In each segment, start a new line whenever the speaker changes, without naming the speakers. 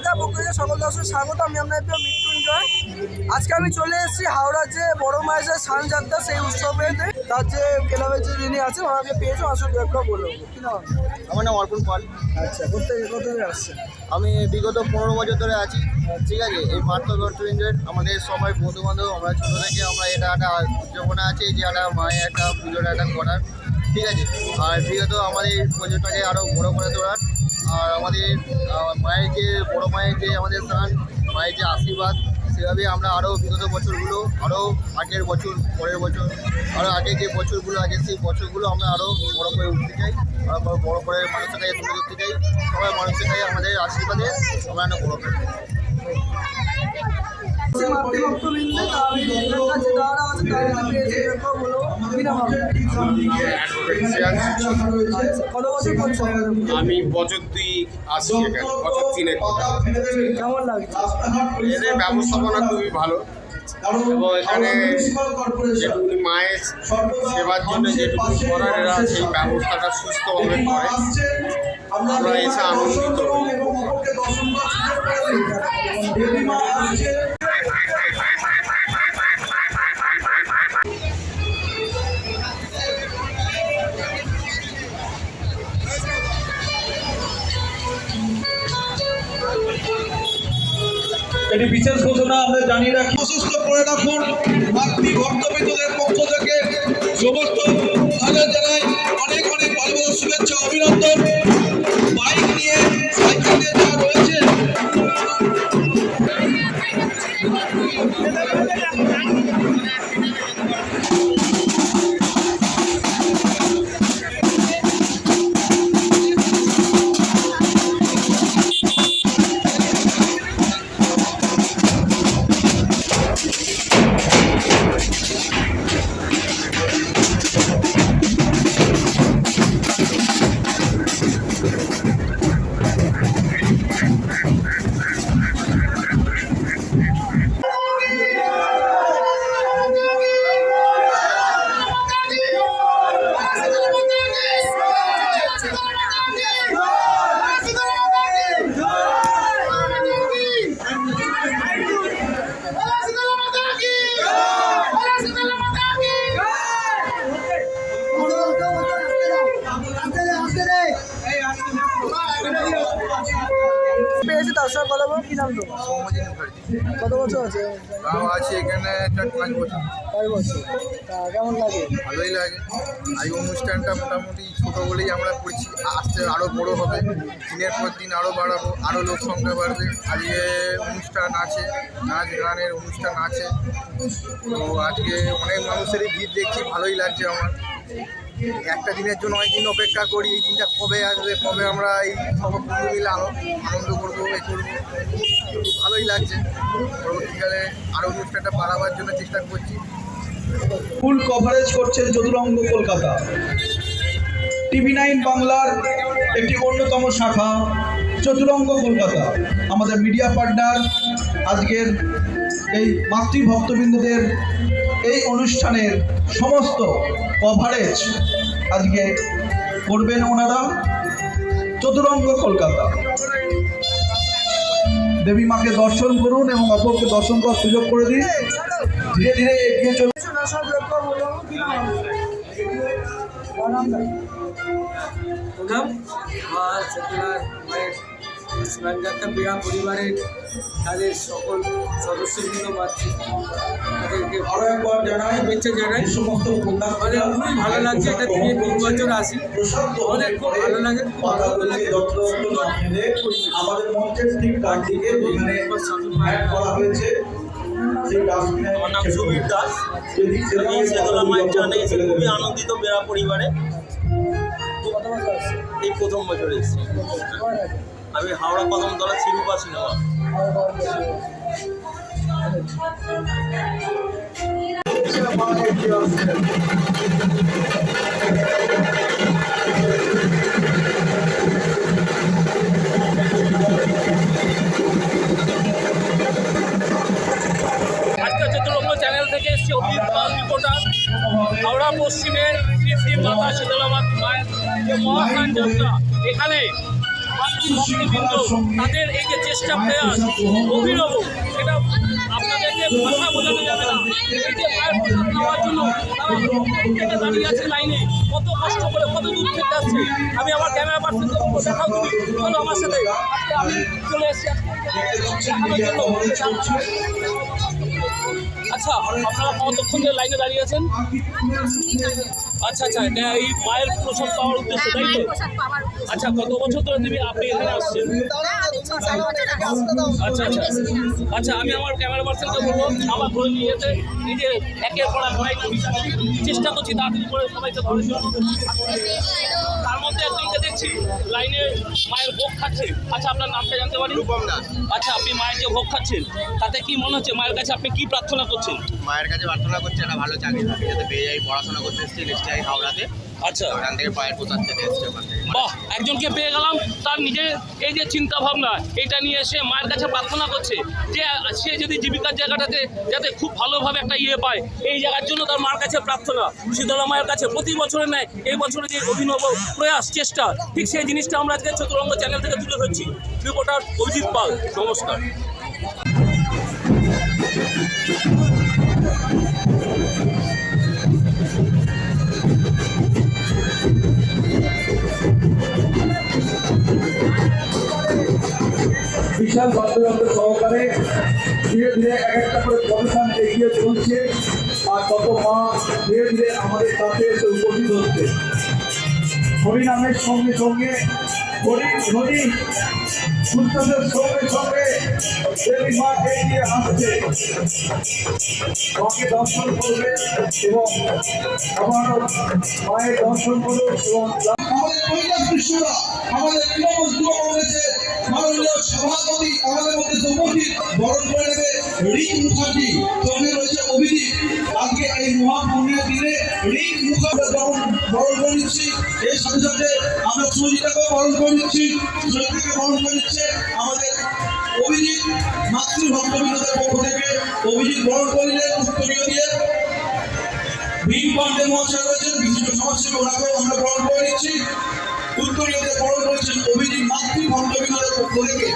কলকাতার পক্ষ থেকে সকল দর্শক স্বাগত আমি আপনার প্রিয় মৃত্যুঞ্জয়। আজকে আমি চলে এসেছি হাওড়ার যে বড় মায়ের যে স্নান যাত্রা সেই উৎসবেতে তার যে ক্লাবের যে যিনি আছেন ওনাকে পেয়েছ আসলে একটা বলব
আমার নাম অর্পণ পাল।
আচ্ছা কোথায় কোথা থেকে আসছে
আমি বিগত পনেরো বছর ধরে আছি। ঠিক আছে এই পার্থ রেস্টুরেন্টের আমাদের সবাই বন্ধু বান্ধব আমরা ছোটো থেকে আমরা এটা একটা উদযাপনা আছে যে একটা মায়ের একটা পুজোর একটা করার। ঠিক আছে আর বিগত আমাদের এই পুজোটাকে আরও বড়ো করে তোলার। আর আমাদের মায়ের যে বড়ো মায়ের যে আমাদের স্থান মায়ের যে আশীর্বাদ সেভাবে আমরা আরও বিগত বছরগুলো, আরও আগের বছর, পরের বছর, আরও আগের যে বছরগুলো আছে সেই বছরগুলো আমরা আরও বড় করে উঠতে চাই, আরও বড়ো করে মানুষের কাছে তুলে ধরতে চাই। সবাই মানুষের কাছে আমাদের আশীর্বাদে আমরা বড় করি
যে মাতৃভক্তবৃন্দ আছে বলব কত বছর
আমি বছর দুই আসছি এখানে বছর তিনে
কেমন লাগছে?
এদের ব্যবস্থাপনা খুবই ভালো। এবং এখানে যেটুকুনি মায়ের সেবার জন্য যেটুকু করার এরা সেই ব্যবস্থাটা সুস্থভাবে করে। আমরা এসে আনন্দিত।
এটি বিশেষ ঘোষণা আমরা জানিয়ে রাখি। প্রশস্ত করে রাখুন মাতৃ ভক্তবৃন্দদের পক্ষ থেকে সমস্ত তাদের জানাই অনেক অনেক ভালোবাসা শুভেচ্ছা অভিনন্দন। বাইক নিয়ে সাইকেল নিয়ে যারা রয়েছে
পেয়েছি তার সঙ্গে কথা বলব কি নাম তো কত বছর আছে?
তাও আছে এখানে চার পাঁচ বছর।
কয় বছর। তা কেমন লাগে?
ভালোই লাগে। আর এই অনুষ্ঠানটা মোটামুটি ছোটো বলেই আমরা করছি। আস্তে আরও বড় হবে। দিনের পর দিন আরও বাড়াবো আরও লোক সংখ্যা বাড়বে। আজকে অনুষ্ঠান আছে নাচ গানের অনুষ্ঠান আছে। তো আজকে অনেক মানুষেরই ভিড় দেখছি ভালোই লাগছে আমার। একটা দিনের জন্য অনেক দিন অপেক্ষা করি, এই দিনটা কবে আসবে, কবে আমরা এই সব বন্ধু মিলে আনো- আনন্দ করব এই করব। ভালোই লাগছে। পরবর্তীকালে আরও অনুষ্ঠানটা বাড়াবার জন্য চেষ্টা করছি।
ফুল কভারেজ করছে চতুরঙ্গ কলকাতা। টিভি নাইন বাংলার একটি অন্যতম শাখা চতুরঙ্গ কলকাতা। আমাদের মিডিয়া পার্টনার আজকের এই মাতৃভক্তবৃন্দদের এই অনুষ্ঠানের সমস্ত কভারেজ আজকে করবেন ওনারা চতুরঙ্গ কলকাতা। দেবী মাকে দর্শন করুন এবং অপরকে দর্শন করার সুযোগ করে দিন। ধীরে ধীরে এগিয়ে চলুন।
কিছু না
স্নানযাত্রা বিড়া পরিবারের তাদের সকল সদস্যবৃন্দ মাতৃ তাদেরকে
আরও একবার জানাই
শুভেচ্ছা জানাই।
সমস্ত
আমাদের খুবই ভালো লাগছে এটা দিনে তিন বছর আসি। আমাদের খুব ভালো লাগে খুব আনন্দ লাগে।
আমাদের মঞ্চের ঠিক ডান দিকে যেখানে করা হয়েছে। সেই
আমার নাম সুবীর দাস। আমি সেতলা মায়ের টানে এসে খুবই আনন্দিত বেড়া পরিবারে। এই প্রথম বছর এসেছি। আমি হাওড়া প্রথম কদমতলা শিরুপা সিনেমা।
চ্যানেল হাওড়া পশ্চিমের শ্রী শ্রী মাতা শীতলা মায়ের যে যাত্রা, এখানে তাদের এই যে চেষ্টা প্রয়াস অভিনব সেটা আপনাদেরকে ভাষা বোঝানো যাবে না। এই যে মায়ের প্রসাদ নেওয়ার জন্য তারা দাঁড়িয়ে আছে লাইনে কত কষ্ট করে কত দূর থেকে আসছে আমি আমার ক্যামেরা পার্সনকে বলব দেখাও তুমি চলো আমার সাথে। আজকে আমি চলে এসেছি আচ্ছা আপনারা কতক্ষণ লাইনে দাঁড়িয়ে আছেন? আচ্ছা আচ্ছা এটা এই মায়ের প্রসাদ পাওয়ার উদ্দেশ্য তাই তো? আচ্ছা কত বছর ধরে তুমি আপনি এখানে আসছেন? আচ্ছা আচ্ছা আচ্ছা আমি আমার ক্যামেরা পার্সনকে বলব আমার ধরে নিয়ে যেতে। এই যে একের পর এক চেষ্টা করছি তাড়াতাড়ি করে সবাইকে ধরে তার মধ্যে একজনকে দেখছি লাইনে মায়ের ভোগ খাচ্ছে। আচ্ছা আপনার নামটা জানতে পারি?
রূপম দাস।
আচ্ছা আপনি মায়ের যে ভোগ খাচ্ছেন তাতে কি মনে হচ্ছে মায়ের কাছে আপনি কি প্রার্থনা করছেন?
মায়ের কাছে প্রার্থনা করছি একটা ভালো চাকরি যাতে পেয়ে যাই পড়াশোনা করতে এসেছি নিশ্চয়ই হাওড়াতে।
আচ্ছা।
ওখান থেকে পায়ের প্রসাদ খেতে এসেছি ওখান থেকে।
বাহ একজনকে পেয়ে গেলাম। তার নিজের এই যে চিন্তা ভাবনা এটা নিয়ে এসে মায়ের কাছে প্রার্থনা করছে যে সে যদি জীবিকার জায়গাটাতে যাতে খুব ভালোভাবে একটা ইয়ে পায় এই জায়গার জন্য তার মার কাছে প্রার্থনা। শীতলা মায়ের কাছে প্রতি বছরে নেয় এই বছরে যে অভিনব প্রয়াস চেষ্টা ঠিক সেই জিনিসটা আমরা আজকে চতুরঙ্গ চ্যানেল থেকে তুলে ধরছি। রিপোর্টার অভিজিৎ পাল নমস্কার।
বিশাল বাদ্যযন্ত্র সহকারে ধীরে ধীরে এক একটা করে প্রদর্শন এগিয়ে চলছে আর তত মা ধীরে ধীরে আমাদের কাছে এসে উপস্থিত হচ্ছে। হরিনামের সঙ্গে সঙ্গে হরি নদী উৎসবের সঙ্গে সঙ্গে দেবী মা এগিয়ে আসছে। মাকে দর্শন করবে এবং আবারও মায়ের দর্শন করবে এবং আমাদের বিশ্বরা আমাদের সভাপতি আমাদের মধ্যে উপস্থিত বরণ করে নেবে রিক মুখার্জি। সঙ্গে রয়েছে অভিজিৎ। আজকে এই মহাপুণ্যের দিনে রিক মুখার্জি যখন বরণ করে নিচ্ছি। এর সাথে সাথে আমরা সুজিতাকেও বরণ করে নিচ্ছি। সুজিতাকে বরণ করে নিচ্ছে আমাদের অভিজিৎ মাতৃ ভক্তবৃন্দদের পক্ষ থেকে। অভিজিৎ বরণ করিলেন উত্তরীয় দিয়ে ভীম পান্ডে মহাশয় রয়েছেন। বিশিষ্ট সমাজসেবী ওনাকেও আমরা বরণ করে নিচ্ছি। উত্তরীয়তে বরণ করেছেন অভিজিৎ মাতৃ ভক্তবৃন্দদের থেকে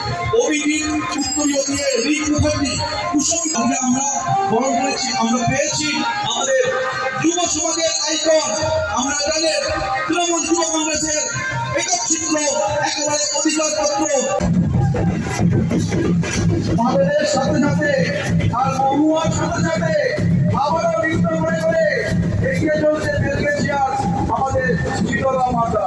অভিজিৎ উত্তরীয় দিয়ে রিক মুখার্জি কুসুম আমরা আমরা বরণ করেছি, আমরা পেয়েছি আমাদের যুব সমাজের আইকন, আমরা জানেন তৃণমূল যুব কংগ্রেসের একক চিত্র, একেবারে অধিকারপত্র। আমাদের সাথে সাথে আর মহুয়ার সাথে সাথে আবারও নৃত্য করে করে এগিয়ে চলছে আমাদের শীতলা মাতা।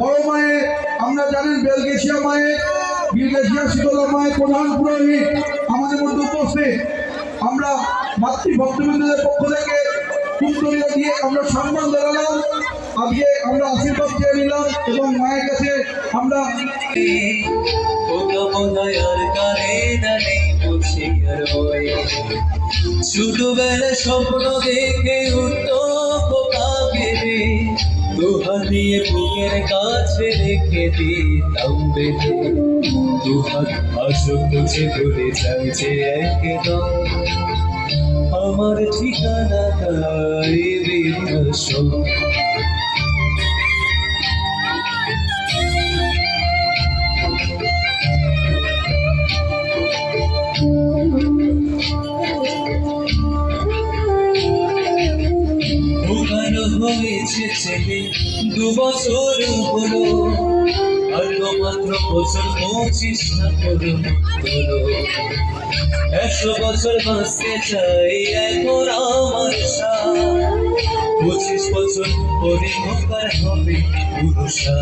বড় মায়ে আমরা জানেন বেলগেছিয়া মায়ে বেলগেছিয়া শীতলা মায়ের প্রধান পুরোহিত আমাদের মধ্যে উপস্থিত। আমরা মাতৃ ভক্তবৃন্দদের পক্ষ থেকে কুন্তরীয় দিয়ে আমরা সম্মান জানালাম, আজকে আমরা আশীর্বাদ চেয়ে নিলাম এবং মায়ের কাছে আমরা
ছোটবেলা স্বপ্ন দেখে উঠতো দুহাত দিয়ে বুকের কাছে রেখে দিতাম বেঁধে। দুহাত আসো খুঁজে ভুলে যাচ্ছে একদম। আমার ঠিকানা তাই বৃদ্ধাশ্রম হয়েছে ছেলে দু বছর হলো। অল্প মাত্র বছর পঁচিশ না করো একশো বছর বাঁচতে চাই এখন আমার পঁচিশ বছর পরে হবে পুরুষা।